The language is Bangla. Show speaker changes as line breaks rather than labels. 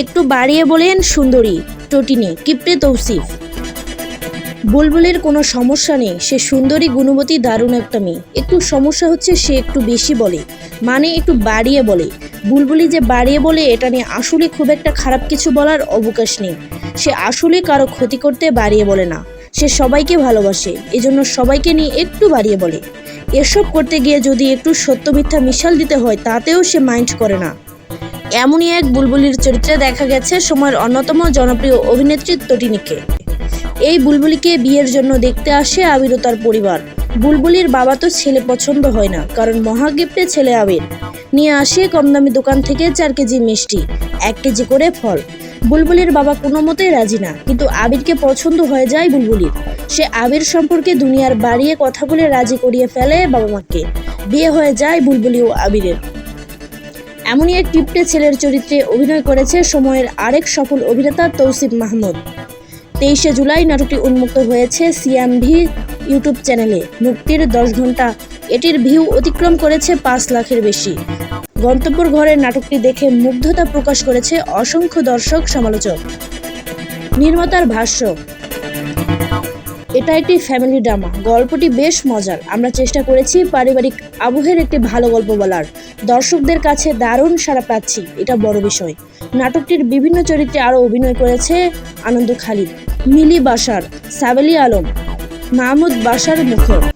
একটু বাড়িয়ে বলেন সুন্দরী, টটিনি, কিপ্টে তৌসিফ। বুলবুলের কোনো সমস্যা নেই, সে সুন্দরী গুণবতী দারুণ একটা মেয়ে। একটু সমস্যা হচ্ছে সে একটু বেশি বলে মানে একটু বাড়িয়ে বলে। বুলবুলি যে বাড়িয়ে বলে, এটা নিয়ে আসলে খুব একটা খারাপ কিছু বলার অবকাশ নেই। সে আসলে কারও ক্ষতি করতে বাড়িয়ে বলে না। সে সবাইকে ভালোবাসে, এজন্য সবাইকে নিয়ে একটু বাড়িয়ে বলে। এসব করতে গিয়ে যদি একটু সত্য মিথ্যা মিশাল দিতে হয়, তাতেও সে মাইন্ড করে না। এমনই এক বুলবুলির চরিত্রে দেখা গেছে সময়ের অন্যতম জনপ্রিয় অভিনেত্রী তটিনীকে। এই বুলবুলিকে বিয়ের জন্য দেখতে আসে আবির ও তার পরিবার। বুলবুলির বাবা তো ছেলে পছন্দ হয় না, কারণ মহাগিফটে ছেলে আবির। নিয়ে আসে কম দামি দোকান থেকে চার কেজি মিষ্টি, এক কেজি করে ফল। বুলবুলির বাবা কোনো মতেই রাজি না, কিন্তু আবিরকে পছন্দ হয়ে যায় বুলবুলির। সে আবির সম্পর্কে দুনিয়ার বাড়িয়ে কথা বলে রাজি করিয়ে ফেলে বাবা মাকে। বিয়ে হয়ে যায় বুলবুলি ও আবিরের। এমনই এক টিপটে ছেলের চরিত্রে অভিনয় করেছে সময়ের আরেক সফল অভিনেতা তৌসিফ মাহমুদ। তেইশে জুলাই নাটকটি উন্মুক্ত হয়েছে সিএমভি ইউটিউব চ্যানেলে। মুক্তির দশ ঘণ্টা এটির ভিউ অতিক্রম করেছে পাঁচ লাখের বেশি। গন্তব্যর ঘরের নাটকটি দেখে মুগ্ধতা প্রকাশ করেছে অসংখ্য দর্শক সমালোচক নির্মাতার ভাষ্য এটা একটি ফ্যামিলি ড্রামা গল্পটি বেশ মজার। আমরা চেষ্টা করেছি পারিবারিক আবহের একটি ভালো গল্প বলার। দর্শকদের কাছে দারুণ সাড়া পাচ্ছি, এটা বড় বিষয়। নাটকটির বিভিন্ন চরিত্রে আরও অভিনয় করেছে আনন্দ খালিদ। মিলি বাসার, সাবেলি আলম, মাহমুদ বাসার মুখর।